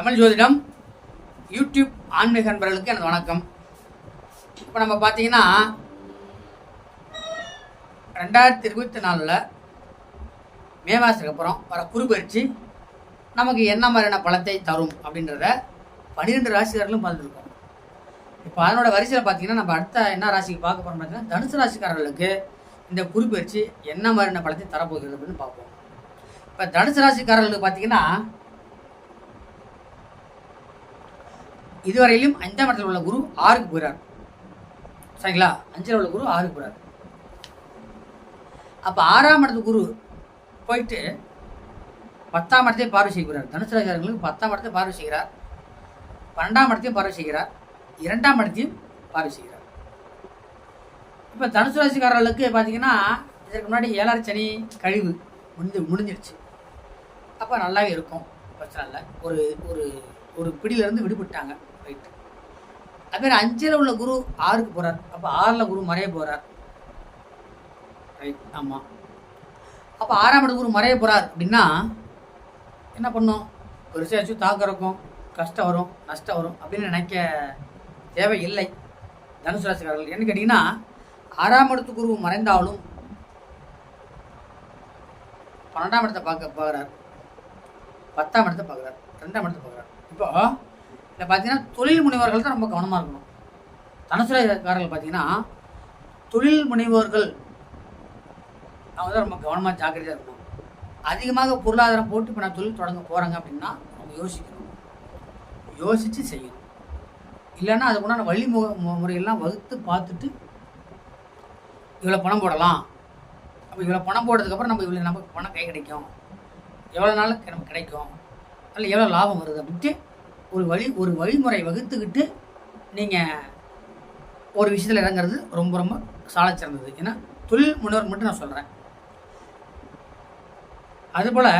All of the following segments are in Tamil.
தமிழ் ஜோதிடம் யூடியூப் ஆன்மீக நண்பர்களுக்கு எனது வணக்கம். இப்போ நம்ம பார்த்தீங்கன்னா ரெண்டாயிரத்தி இருபத்தி நாலில் மே மாதத்துக்கு அப்புறம் வர குறுபயிற்சி நமக்கு என்ன மாதிரியான பலத்தை தரும் அப்படின்றத பன்னிரெண்டு ராசிக்காரர்களும் பார்த்துருக்கோம். இப்போ அதனோட வரிசையில் பார்த்தீங்கன்னா நம்ம அடுத்த என்ன ராசிக்கு பார்க்க போகிறோம் பார்த்தீங்கன்னா தனுசு ராசிக்காரர்களுக்கு இந்த குறுபயிற்சி என்ன மாதிரியான பலத்தை தரப்போகிறது அப்படின்னு பார்ப்போம். இப்போ தனுசு ராசிக்காரர்களுக்கு பார்த்தீங்கன்னா இதுவரையிலும் அஞ்சாம் இடத்துல உள்ள குரு ஆறுக்கு போகிறார். சரிங்களா? அஞ்சில் உள்ள குரு ஆறுக்கு போகிறார். அப்போ ஆறாம் இடத்து குரு போயிட்டு பத்தாம் இடத்தையும் பார்வை செய்கிறார் தனுசு ராசிக்காரர்களுக்கு பத்தாம் இடத்தை பார்வை செய்கிறார். பன்னெண்டாம் இடத்தையும் பார்வை செய்கிறார். இரண்டாம் இடத்தையும் பார்வை செய்கிறார். இப்போ தனுசு ராசிக்காரர்களுக்கு பார்த்தீங்கன்னா இதற்கு முன்னாடி ஏழாறு சனி கழிவு முடிஞ்சு முடிஞ்சிருச்சு. அப்போ நல்லாவே இருக்கும். பிரச்சனை இல்லை. ஒரு ஒரு ஒரு பிடியிலேருந்து விடுபட்டாங்க. அதுமாதிரி அஞ்சில் உள்ள குரு ஆறுக்கு போகிறார் அப்போ ஆறில் குரு மறைய போகிறார் ரைட் ஆமாம் அப்போ ஆறாம் இடம் குரு மறைய போகிறார் அப்படின்னா என்ன பண்ணும்? பெருசாச்சும் தாக்கம் இருக்கும் கஷ்டம் வரும் நஷ்டம் வரும் அப்படின்னு நினைக்க தேவையில்லை. தனுசு ராசிக்காரர்கள். என்ன கேட்டிங்கன்னா ஆறாம் இடத்து குரு மறைந்தாலும் பன்னெண்டாம் இடத்தை பார்க்க பார்க்குறார். பத்தாம் இடத்தை பார்க்குறார். ரெண்டாம் இடத்தை பார்க்குறார். இப்போ இதில் பார்த்தீங்கன்னா தொழில் முனைவர்கள் தான் ரொம்ப கவனமாக இருக்கணும். தனுசு பார்த்தீங்கன்னா தொழில் முனைவோர்கள் அவங்க தான் ரொம்ப கவனமாக ஜாக்கிரதையாக இருக்கணும். அதிகமாக பொருளாதாரம் போட்டு இப்போ நான் தொழில் தொடங்க போகிறாங்க அப்படின்னா அவங்க யோசிக்கணும். யோசித்து செய்யணும். இல்லைன்னா அதுக்குண்டான வழிமுக மு- முறையெல்லாம் வகுத்து பார்த்துட்டு இவ்வளோ பணம் போடலாம். அப்போ இவ்வளோ பணம் போட்டதுக்கப்புறம் நம்ம இவ்வளோ நமக்கு பணம் கை கிடைக்கும். எவ்வளோ நாளுக்கு நமக்கு கிடைக்கும். அதில் எவ்வளோ லாபம் வருது அப்படின்ட்டு ஒரு வழி ஒரு வழிமுறை வகுத்துக்கிட்டு நீங்கள் ஒரு விஷயத்தில் இறங்குறது ரொம்ப ரொம்ப சாலை சிறந்தது. ஏன்னா தொழில் முன்னோர் மட்டும் நான் சொல்கிறேன் அதுபோல்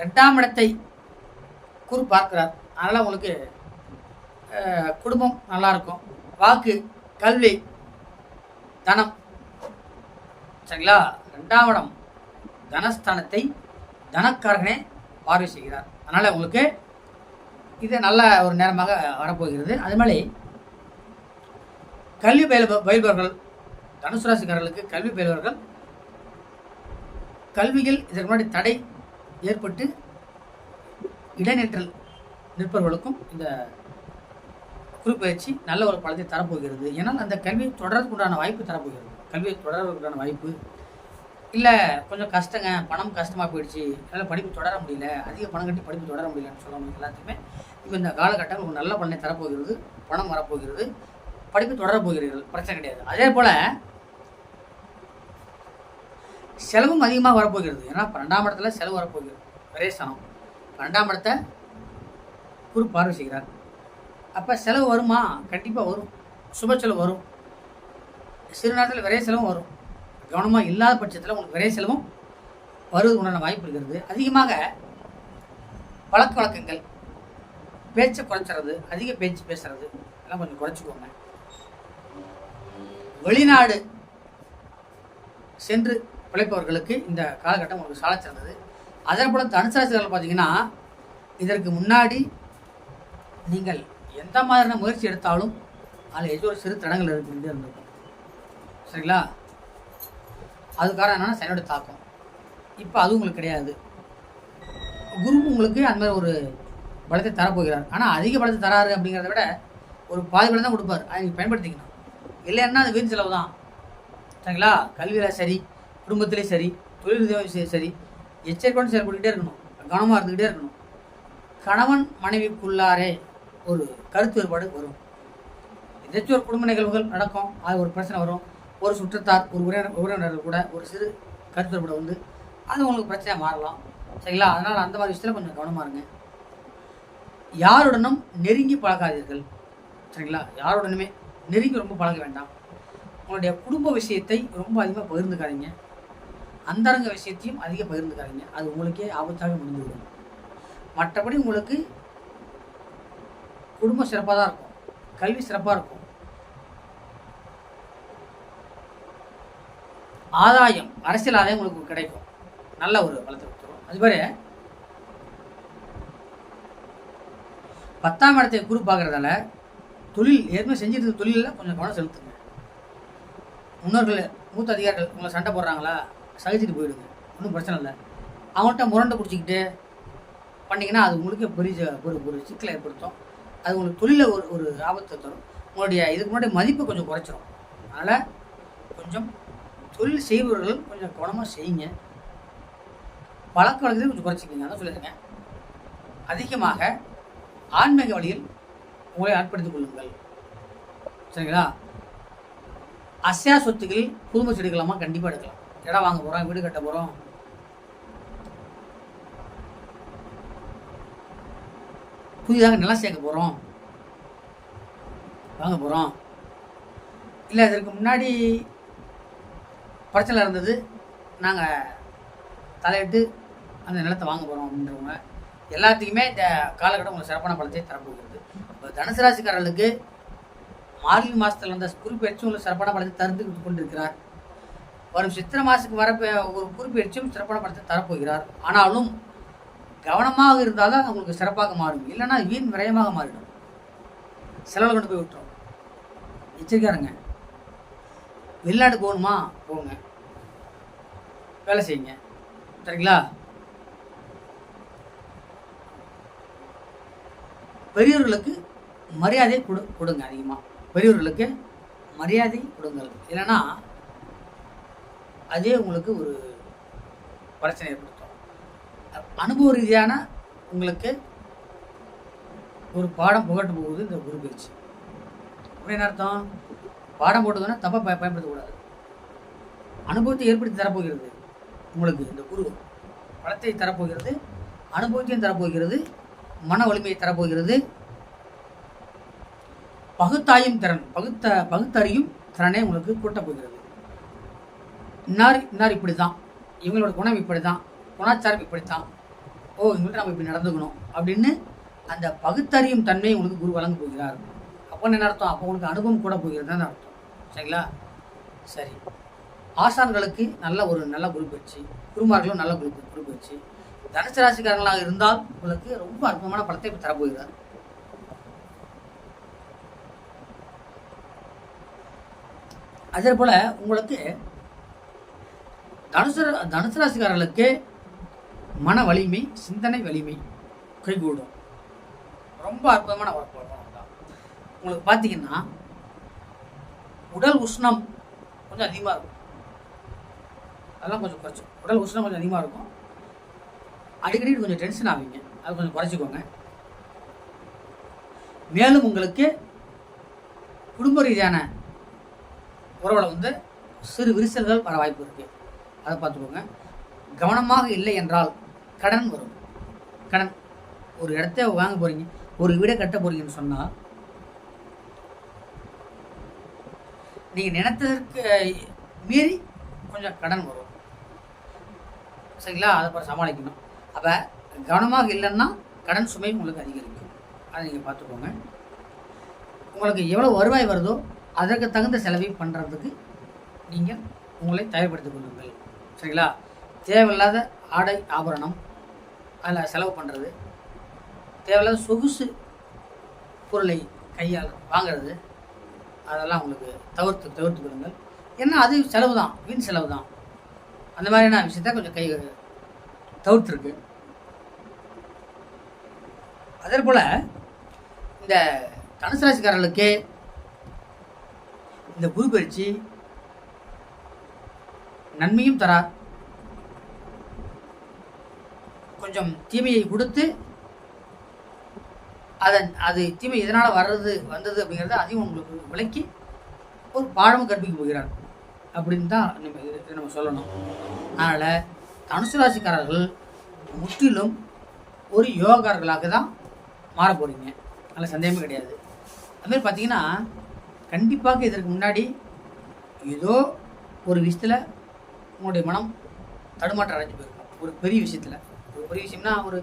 ரெண்டாம் இடத்தை குரு பார்க்கிறார். அதனால் உங்களுக்கு குடும்பம் நல்லா இருக்கும். வாக்கு கல்வி தனம். சரிங்களா? ரெண்டாம் இடம் தனஸ்தானத்தை தனக்காரனே பார்வை செய்கிறார். அதனால் உங்களுக்கு இது நல்ல ஒரு நேரமாக வரப்போகிறது. அது மாதிரி கல்வி பயில பயில்பவர்கள் தனுசு ராசிக்காரர்களுக்கு கல்வி பயில்பவர்கள் கல்வியில் இதற்கு முன்னாடி தடை ஏற்பட்டு இடைநிற்றல் நிற்பவர்களுக்கும் இந்த குறிப்பயிற்சி நல்ல ஒரு பலத்தை தரப்போகிறது. ஏன்னால் அந்த கல்வியை தொடர்றதுக்குண்டான வாய்ப்பு தரப்போகிறது. கல்வியை தொடர்றதுக்குண்டான வாய்ப்பு இல்லை கொஞ்சம் கஷ்டங்க. பணம் கஷ்டமாக போயிடுச்சு. என்னால் படிப்பு தொடர முடியல. அதிக பணம் கட்டி படிப்பு தொடர முடியலன்னு சொல்கிறவங்க எல்லாத்தையுமே. இப்போ இந்த காலகட்டம் உங்களுக்கு நல்ல பலனை தரப்போகிறது. பணம் வரப்போகிறது. படிப்பு தொடர போகிறீர்கள். பிரச்சனை கிடையாது. அதே போல் செலவும் அதிகமாக வரப்போகிறது. ஏன்னா பன்னெண்டாம் இடத்துல செலவு வரப்போகிறது. விரேசனம் பன்னெண்டாம் இடத்தை குரு பார்வை செய்கிறார். அப்போ செலவு வருமா? கண்டிப்பாக வரும். சுப செலவு வரும். சிறு நேரத்தில் விரைய செலவும் வரும். கவனமாக இல்லாத பட்சத்தில் உங்களுக்கு விரைய செலவும் வருவது உண்டான வாய்ப்பு இருக்கிறது. அதிகமாக பழக்க வழக்கங்கள் பேச்சை குறைச்சிறது அதிக பேச்சு பேசுறது எல்லாம் கொஞ்சம் குறைச்சிக்கோங்க. வெளிநாடு சென்று பிழைப்பவர்களுக்கு இந்த காலகட்டம் உங்களுக்கு சாலை சிறந்தது. அதே போல தனுசாசிரியர்கள் பார்த்தீங்கன்னா இதற்கு முன்னாடி நீங்கள் எந்த மாதிரியான முயற்சி எடுத்தாலும் அதில் ஏதோ ஒரு சிறு தடங்கள் இருக்கின்றே இருந்திருக்கும். சரிங்களா? அது காரணம் என்னென்னா சனியோட தாக்கம். இப்போ அது உங்களுக்கு கிடையாது. குரு உங்களுக்கு அந்த மாதிரி ஒரு பலத்தை தரப்போகிறார் ஆனால் அதிக பலத்தை தராரு அப்படிங்கிறத விட ஒரு பாதி பலம் தான் கொடுப்பார். அதை நீங்கள் பயன்படுத்திக்கணும். இல்லைன்னா அது வீண் செலவு தான். சரிங்களா? கல்வியில் சரி குடும்பத்துலேயும் சரி தொழில் ரீதியாகவும் சரி. எச்சரிக்கையோடு செயல்பட்டுக்கிட்டே இருக்கணும். கவனமாக இருந்துக்கிட்டே இருக்கணும். கணவன் மனைவிக்குள்ளாரே ஒரு கருத்து வேறுபாடு வரும். ஏதாச்சும் ஒரு குடும்ப நிகழ்வுகள் நடக்கும். அது ஒரு பிரச்சனை வரும். ஒரு சுற்றத்தார் ஒரு உறவினர் உறவினர்கள் கூட ஒரு சிறு கருத்து கூட வந்து அது உங்களுக்கு பிரச்சனையாக மாறலாம். சரிங்களா? அதனால் அந்த மாதிரி விஷயத்தில் கொஞ்சம் கவனமாக இருங்க. யாருடனும் நெருங்கி பழகாதீர்கள். சரிங்களா? யாருடனுமே நெருங்கி ரொம்ப பழக வேண்டாம். உங்களுடைய குடும்ப விஷயத்தை ரொம்ப அதிகமாக பகிர்ந்துக்காதீங்க. அந்தரங்க விஷயத்தையும் அதிகம் பகிர்ந்துக்காதீங்க. அது உங்களுக்கே ஆபத்தாக முடிஞ்சுவிடும் மற்றபடி உங்களுக்கு குடும்பம் சிறப்பாக தான் இருக்கும். கல்வி சிறப்பாக இருக்கும். ஆதாயம் அரசியல் ஆதாயம் உங்களுக்கு கிடைக்கும். நல்ல ஒரு பலத்தை கொடுத்துரும். அது மாதிரி பத்தாம் இடத்தை குரு பார்க்குறதால தொழில் ஏற்கனவே செஞ்சிட்டு தொழிலில் கொஞ்சம் கவனம் செலுத்துங்க. முன்னோர்கள் மூத்த அதிகாரிகள் உங்களை சண்டை போடுறாங்களா? சகிச்சுட்டு போயிடுங்க. ஒன்றும் பிரச்சனை இல்லை. அவங்கள்ட்ட முரண்டை பிடிச்சிக்கிட்டு பண்ணிங்கன்னா அது உங்களுக்கு பெரிய ஒரு ஒரு சிக்கலை ஏற்படுத்தும். அது உங்களுக்கு தொழிலில் ஒரு ஒரு ஆபத்தை தரும். உங்களுடைய இதுக்கு முன்னாடி மதிப்பு கொஞ்சம் குறைச்சிரும். அதனால் கொஞ்சம் தொழில் செய்பவர்கள் கொஞ்சம் கவனமாக செய்யுங்க. பழக்க வழக்கத்தை கொஞ்சம் குறைச்சிக்கிங்க. அதான் சொல்லியிருக்கேன் அதிகமாக ஆன்மீக வழியில் உங்களை ஆட்படுத்திக் கொள்ளுங்கள். சரிங்களா? அசையா சொத்துக்கள் குடும்ப செடிகளாமா கண்டிப்பாக எடுக்கலாம். இடம் வாங்க போகிறோம் வீடு கட்ட போகிறோம் புதிதாக நிலம் சேர்க்க போகிறோம் வாங்க போகிறோம் இல்லை இதற்கு முன்னாடி பிரச்சனை இருந்தது நாங்கள் தலையிட்டு அந்த நிலத்தை வாங்க போகிறோம் அப்படின்றவங்க. எல்லாத்துக்குமே இந்த காலகட்டம் உங்களுக்கு சிறப்பான பலத்தை தரப்போகிறது இப்போ தனுசு ராசிக்காரர்களுக்கு மார்கழி மாதத்தில் வந்த குறிப்பெயர்ச்சி உங்களுக்கு சிறப்பான பலத்தை தந்து கொண்டிருக்கிறார். வரும் சித்திரை மாதத்துக்கு வர ஒரு குறிப்பெயர்ச்சியும் சிறப்பான பலத்தை தரப்போகிறார். ஆனாலும் கவனமாக இருந்தால் தான் உங்களுக்கு சிறப்பாக மாறும். இல்லைன்னா வீண் விரயமாக மாறிடும். செலவில் கொண்டு போய் விட்டுரும். எச்சரிக்கையா இருங்க. வெளிநாடு போகணுமா? போங்க. வேலை செய்யுங்க. சரிங்களா? பெரியவர்களுக்கு மரியாதை கொடு கொடுங்க அதிகமாக பெரியவர்களுக்கு மரியாதை கொடுங்கள். இல்லைன்னா அதே உங்களுக்கு ஒரு பிரச்சனை ஏற்படுத்தும். அனுபவ ரீதியான உங்களுக்கு ஒரு பாடம் புகட்ட போகுது இந்த குரு பயிற்சி. என்ன அர்த்தம்? பாடம் போட்டதுன்னா தப்பாக பய பயன்படுத்தக்கூடாது. அனுபவத்தை ஏற்படுத்தி தரப்போகிறது உங்களுக்கு இந்த குரு. பலத்தை தரப்போகிறது அனுபவத்தையும் தரப்போகிறது மன வலிமையை தரப்போகிறது. பகுத்தாயும் திறன் பகுத்த பகுத்தறியும் திறனே உங்களுக்கு கூட்டப் போகிறது. இன்னார் இன்னார் இப்படி தான் இவங்களோட குணம் இப்படி தான் குணாச்சாரம் இப்படி தான் ஓ இவங்கள்ட்ட நம்ம இப்படி நடந்துக்கணும் அப்படின்னு அந்த பகுத்தறியும் தன்மையை உங்களுக்கு குரு வழங்க போகிறார். அப்போ என்ன அர்த்தம்? அப்போ உங்களுக்கு அனுபவம் கூட போகிறதுன்னு அர்த்தம். சரிங்களா? சரி. ஆசான்களுக்கு நல்ல ஒரு நல்ல குரு வச்சு குருமார்களும் நல்ல குரு குரு வச்சு தனுசு ராசிக்காரங்களாக இருந்தால் உங்களுக்கு ரொம்ப அற்புதமான பலத்தை இப்போ தரப்போகிறார். அதே போல் உங்களுக்கு தனுசு தனுசு ராசிக்காரர்களுக்கு மன வலிமை சிந்தனை வலிமை கைகூடும் ரொம்ப அற்புதமான ஒரு பழக்கம் உங்களுக்கு பார்த்தீங்கன்னா உடல் உஷ்ணம் கொஞ்சம் அதிகமாக இருக்கும். அதெல்லாம் கொஞ்சம் குறைச்சி உடல் உஷ்ணம் கொஞ்சம் அதிகமாக இருக்கும். அடிக்கடி கொஞ்சம் டென்ஷன் ஆவீங்க. அது கொஞ்சம் குறைச்சிக்கோங்க. மேலும் உங்களுக்கு குடும்ப ரீதியான உறவில் வந்து சிறு விரிசல்கள் வர வாய்ப்பு இருக்குது அதை பார்த்துக்கோங்க. கவனமாக இல்லை என்றால் கடன் வரும். கடன் ஒரு இடத்த வாங்க போகிறீங்க ஒரு வீடை கட்ட போகிறீங்கன்னு சொன்னால் நீங்கள் நினைத்ததற்கு மீறி கொஞ்சம் கடன் வரும். சரிங்களா? அதை அப்புறம் சமாளிக்கணும். அப்போ கவனமாக இல்லைன்னா கடன் சுமை உங்களுக்கு அதிகரிக்கும். அதை நீங்கள் பார்த்துக்கோங்க. உங்களுக்கு எவ்வளோ வருவாய் வருதோ அதற்கு தகுந்த செலவையும் பண்ணுறதுக்கு நீங்கள் உங்களை தயார்படுத்திக் கொள்ளுங்கள். சரிங்களா? தேவையில்லாத ஆடை ஆபரணம் அதில் செலவு பண்ணுறது தேவையில்லாத சொகுசு பொருளை கையால் வாங்குறது அதெல்லாம் உங்களுக்கு தவிர்த்து தவிர்த்து கொடுங்கள். ஏன்னா அது செலவு தான் வீண் செலவு தான். அந்த மாதிரியான விஷயத்த கொஞ்சம் கை தவிர்த்துருக்கு. அதே போல் இந்த தனுசு ராசிக்காரர்களுக்கு இந்த குரு பயிற்சி நன்மையும் தரார் கொஞ்சம் தீமையை கொடுத்து அதன் அது தீமை எதனால் வர்றது வந்தது அப்படிங்கிறத அதையும் உங்களுக்கு விளக்கி ஒரு பாடமும் கற்பிக்க போகிறார். அப்படின்னு தான் நம்ம இதை நம்ம சொல்லணும். அதனால் தனுசு ராசிக்காரர்கள் முற்றிலும் ஒரு யோகாரர்களாக தான் மாற போகிறீங்க அதில் சந்தேகமே கிடையாது. அதுமாதிரி பார்த்தீங்கன்னா கண்டிப்பாக இதற்கு முன்னாடி ஏதோ ஒரு விஷயத்தில் உங்களுடைய மனம் தடுமாற்றம் அடைஞ்சு போயிருக்கும். ஒரு பெரிய விஷயத்தில். ஒரு பெரிய விஷயம்னா ஒரு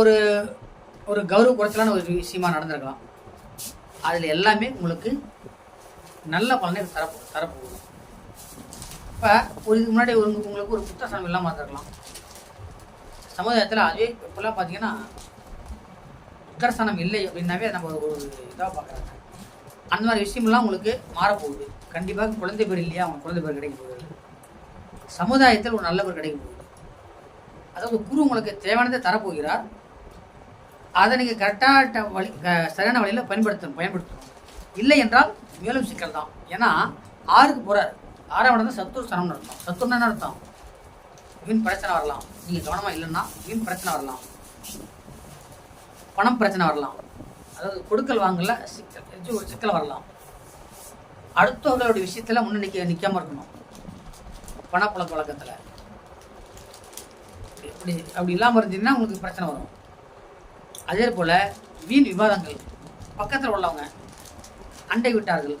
ஒரு ஒரு கௌரவ குறைச்சலான ஒரு விஷயமா நடந்திருக்கலாம். அதில் எல்லாமே உங்களுக்கு நல்ல பலனை தரப்போ தரப்போகுது இப்போ ஒரு இதுக்கு முன்னாடி ஒரு உங்களுக்கு ஒரு புத்தசனம் இல்லாமல் இருந்திருக்கலாம். சமுதாயத்தில் அதே இப்போல்லாம் பார்த்தீங்கன்னா புத்தரசனம் இல்லை அப்படின்னாவே நம்ம ஒரு ஒரு இதாக பார்க்குறாங்க அந்த மாதிரி விஷயம்லாம் உங்களுக்கு மாறப்போகுது. கண்டிப்பாக குழந்தை பேர் இல்லையா? அவங்க குழந்தை பேர் கிடைக்க போகுது சமுதாயத்தில் ஒரு நல்ல பேர் கிடைக்க போகுது. அதாவது குரு உங்களுக்கு தேவையானதை தரப்போகிறார். அதை நீங்கள் கரெக்டான வழி சரியான வழியில் பயன்படுத்தணும் பயன்படுத்தணும். இல்லை என்றால் மேலும் சிக்கல் தான். ஏன்னா ஆறுக்கு போகிறார் ஆறாம் இடம் தான் சத்துரு சனம் அர்த்தம். சத்துருன்னு என்ன அர்த்தம்? வீண் பிரச்சனை வரலாம். நீங்கள் கவனமாக இல்லைன்னா வீண் பிரச்சனை வரலாம். பணம் பிரச்சனை வரலாம். அதாவது கொடுக்கல் வாங்கல சிக்கல் ஏதாச்சும் ஒரு சிக்கல் வரலாம். அடுத்தவர்களுடைய விஷயத்தில் முன்ன நிற்க நிற்காம இருக்கணும். பணப்பழக்க வழக்கத்தில். இப்படி அப்படி இல்லாமல் இருந்தீங்கன்னா உங்களுக்கு பிரச்சனை வரும். அதே போல் வீண் விவாதங்கள். பக்கத்தில் உள்ளவங்க அண்டை விட்டார்கள்.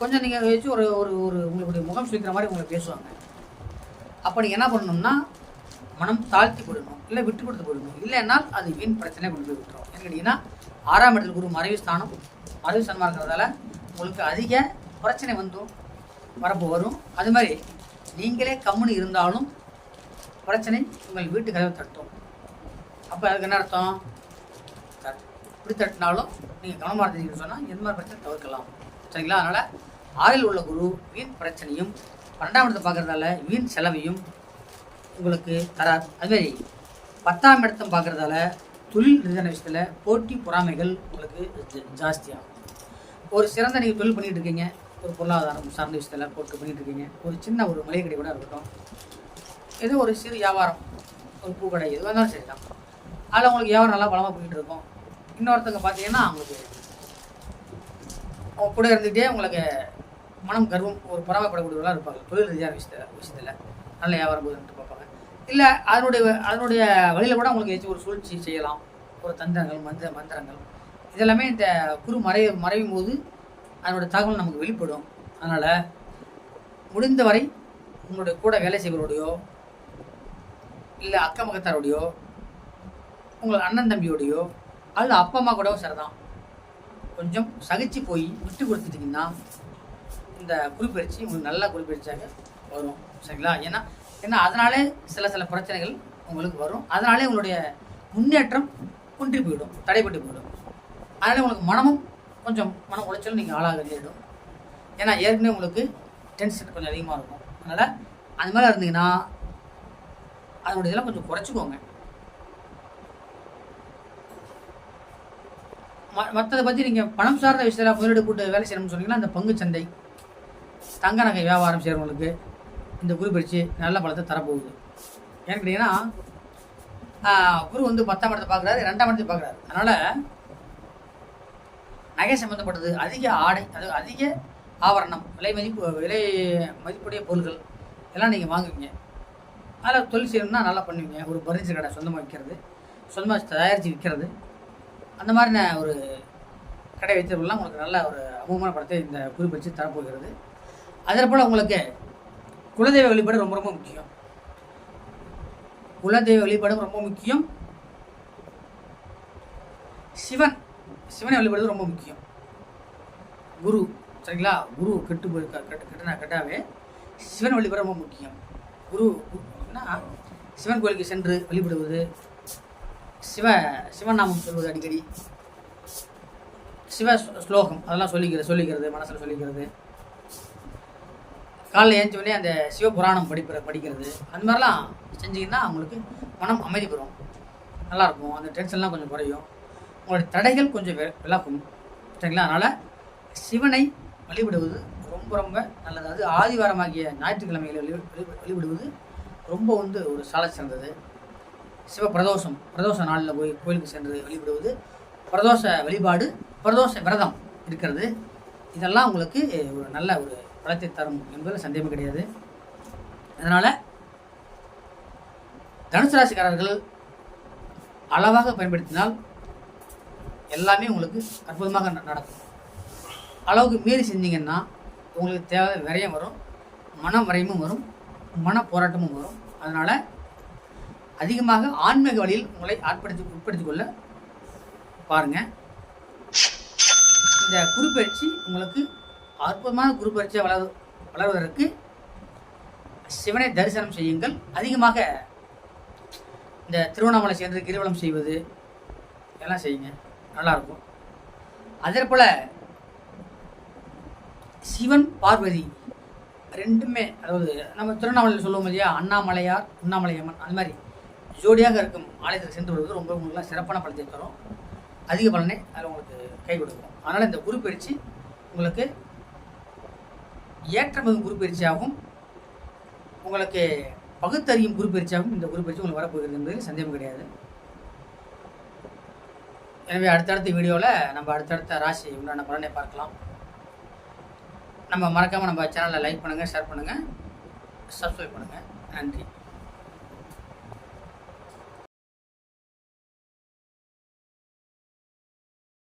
கொஞ்சம் நீங்கள் வச்சு ஒரு ஒரு ஒரு உங்களுடைய முகம் சுழிக்கிற மாதிரி உங்களை பேசுவாங்க. அப்போ நீங்கள் என்ன பண்ணணும்னா மனம் தாழ்த்தி போடணும் இல்லை விட்டு கொடுத்து போடணும் இல்லைன்னால் அது வீண் பிரச்சனை கொண்டு போய் விட்டுரும். ஏன்னு கேட்டிங்கன்னா ஆறாம் இடத்துல குரு மறைவு ஸ்தானம் மறைவு ஸ்தானமாக இருக்கிறதால உங்களுக்கு அதிக பிரச்சனை வந்தும் வரப்போ வரும். அது மாதிரி நீங்களே கம்முன்னு இருந்தாலும் பிரச்சனை உங்கள் வீட்டு கதவை தட்டும். அப்போ அதுக்கு என்ன அர்த்தம்? தட்- இப்படி தட்டினாலும் நீங்கள் கவனமாக இருந்தீங்கன்னு சொன்னால் எந்த மாதிரி பிரச்சனை தவிர்க்கலாம். சரிங்களா? அதனால் ஆறில் உள்ள குரு வீண் பிரச்சனையும் பன்னெண்டாம் இடத்தை பார்க்குறதால வீண் செலவையும் உங்களுக்கு தரார். அதுமாரி பத்தாம் இடத்தை பார்க்குறதால தொழில் ரீதியான விஷயத்தில் போட்டி பொறாமைகள் உங்களுக்கு ஜ- ஜாஸ்தியாகும். ஒரு சிறந்த நீங்கள் தொழில் பண்ணிகிட்டு இருக்கீங்க. ஒரு பொருளாதாரம் சார்ந்த விஷயத்தில் போட்டு பண்ணிகிட்டு இருக்கீங்க. ஒரு சின்ன ஒரு மளிகை கடை கூட இருக்கட்டும். ஏதோ ஒரு சிறு வியாபாரம் ஒரு பூக்கடை எதுவாக இருந்தாலும் சரி தான் அதில் உங்களுக்கு வியாபாரம் நல்லா பலமாக போயிட்டு இருக்கும். இன்னொருத்தங்க பார்த்தீங்கன்னா அவங்களுக்கு அவங்க கூட இருந்துகிட்டே உங்களுக்கு மனம் கர்வம் ஒரு பொறாமைப்படக்கூடியவர்களாக இருப்பாங்க. தொழில் ரீதியான விஷயத்தில் விஷயத்தில். நல்ல வியாபாரம் போகுதுன்ட்டு பார்ப்பாங்க. இல்லை அதனுடைய அதனுடைய வழியில் கூட அவங்களுக்கு ஏதாச்சும் ஒரு சூழ்ச்சி செய்யலாம். ஒரு தந்திரங்கள் மந்திர மந்திரங்கள். இதெல்லாமே இந்த குரு மறை மறையும் போது அதனுடைய தகவல் நமக்கு வெளிப்படும். அதனால் முடிந்தவரை உங்களுடைய கூட வேலை செய்வரோடையோ இல்லை அக்கம் பக்கத்தாரோடையோ உங்கள் அண்ணன் தம்பியோடையோ அல்ல அப்பா அம்மா கூடவும் சரிதான். கொஞ்சம் சகிச்சு போய் விட்டு கொடுத்துட்டிங்கன்னா இந்த குறிப்பயிற்சி உங்களுக்கு நல்லா குறிப்பயிற்சியாக வரும். சரிங்களா? ஏன்னா ஏன்னா அதனாலே சில சில பிரச்சனைகள் உங்களுக்கு வரும். அதனாலே உங்களுடைய முன்னேற்றம் குன்றி போயிடும் தடைப்பட்டு போயிடும். அதனால் உங்களுக்கு மனமும் கொஞ்சம் மன உழைச்சலும் நீங்கள் ஆளாக நேரிடும் ஏன்னா ஏற்கனவே உங்களுக்கு டென்ஷன் கொஞ்சம் அதிகமாக இருக்கும். அதனால் அந்த மாதிரி இருந்தீங்கன்னா அதனுடைய இதெல்லாம் கொஞ்சம் குறைச்சிக்கோங்க ம- மற்றதை பற்றி நீங்கள் பணம் சார்ந்த விஷயத்தில் முதலீடு கூட்டு வேலை செய்யணும்னு சொன்னீங்கன்னா அந்த பங்கு சந்தை தங்க நகை வியாபாரம் செய்கிறவங்களுக்கு இந்த குரு பயிற்சி நல்ல பலத்தை தரப்போகுது. ஏன்னு கேட்டிங்கன்னா குரு வந்து பத்தாம் இடத்தை பார்க்குறாரு ரெண்டாம் இடத்தை பார்க்குறாரு. அதனால் நகை சம்மந்தப்பட்டது அதிக ஆடை அது அதிக ஆவரணம் விலை மதிப்பு விலை மதிப்புடைய பொருட்கள் எல்லாம் நீங்கள் வாங்குவீங்க. அதில் தொழில் செய்யணும்னா நல்லா பண்ணுவீங்க. ஒரு பர்னிச்சர் கடை சொந்தமாக விற்கிறது சொந்தமாக தயாரித்து விற்கிறது. அந்த மாதிரின ஒரு கடை வைத்தவர்கள்லாம் உங்களுக்கு நல்ல ஒரு அமோகமான படத்தை இந்த குறிப்பிச்சு தரப்போகிறது. அதே போல் உங்களுக்கு குலதெய்வ வழிபாடு ரொம்ப ரொம்ப முக்கியம். குலதெய்வ வழிபாடும் ரொம்ப முக்கியம். சிவன் சிவனை வழிபடுறது ரொம்ப முக்கியம். குரு சரிங்களா? குரு கெட்டு போய் கெட்டு கெட்டுனா கெட்டாவே சிவன் வழிபாடு ரொம்ப முக்கியம். குரு சிவன் கோயிலுக்கு சென்று வழிபடுவது சிவ சிவநாமம் சொல்வது அடிக்கடி. சிவ ஸ்லோகம் அதெல்லாம் சொல்லிக்கிறது சொல்லிக்கிறது மனசில் சொல்லிக்கிறது. காலைல ஏஞ்சோடனே அந்த சிவபுராணம் படிக்கிற படிக்கிறது. அந்த மாதிரிலாம் செஞ்சீங்கன்னா உங்களுக்கு மனம் அமைதி பெறும். நல்லாயிருக்கும் அந்த டென்ஷன்லாம் கொஞ்சம் குறையும். உங்களுடைய தடைகள் கொஞ்சம் விளக்கும் சரிங்களா? அதனால் சிவனை வழிபடுவது ரொம்ப ரொம்ப நல்லது. அது ஆதிவாரமாகிய ஞாயிற்றுக்கிழமைகளை வழி வழிபடுவது ரொம்ப வந்து ஒரு சால சிறந்தது. சிவ பிரதோஷம் பிரதோஷ நாளில் போய் கோயிலுக்கு சென்று வழிபடுவது பிரதோஷ வழிபாடு பிரதோஷ விரதம் இருக்கிறது. இதெல்லாம் உங்களுக்கு ஒரு நல்ல ஒரு பலத்தை தரும் என்பதில் சந்தேகம் கிடையாது. அதனால் தனுசு ராசிக்காரர்கள் அளவாக பயன்படுத்தினால் எல்லாமே உங்களுக்கு அற்புதமாக ந- நடக்கும். அளவுக்கு மீறி செஞ்சீங்கன்னா உங்களுக்கு தேவை விரயம் வரும் மன விரயமும் வரும் மன போராட்டமும் வரும். அதனால் அதிகமாக ஆன்மீக வழியில் உங்களை ஆட்படுத்தி உட்படுத்திக் கொள்ள பாருங்கள் இந்த குருப்பயிற்சி உங்களுக்கு அற்புதமான குருப்பயிற்சியை வளர் வளர்வதற்கு சிவனை தரிசனம் செய்யுங்கள். அதிகமாக இந்த திருவண்ணாமலை சேர்ந்து கிரிவலம் செய்வது எல்லாம் செய்யுங்க. நல்லாயிருக்கும். அதே போல் சிவன் பார்வதி ரெண்டுமே அதாவது நம்ம திருவண்ணாமலையில் சொல்லுவோம் இல்லையா? அண்ணாமலையார் உண்ணாமலையம்மன் அந்த மாதிரி. ஜோடியாக இருக்கும் ஆலயத்தில் சென்று வருவது ரொம்ப உங்களுக்குலாம் சிறப்பான பலத்தை தரும். அதிக பலனை அதில் உங்களுக்கு கை கொடுக்கும் அதனால் இந்த குரு பயிற்சி உங்களுக்கு ஏற்றமதும் குரு பயிற்சியாகவும் உங்களுக்கு பகுத்தறியும் குரு பயிற்சியாகவும் இந்த குரு பயிற்சி உங்களுக்கு வரப்போகிறது என்பதில் சந்தேகம் கிடையாது. எனவே அடுத்தடுத்த வீடியோவில் நம்ம அடுத்தடுத்த ராசி உண்டான பலனை பார்க்கலாம். நம்ம மறக்காமல் நம்ம சேனலை லைக் பண்ணுங்கள் ஷேர் பண்ணுங்கள் சப்ஸ்கிரைப் பண்ணுங்கள் நன்றி.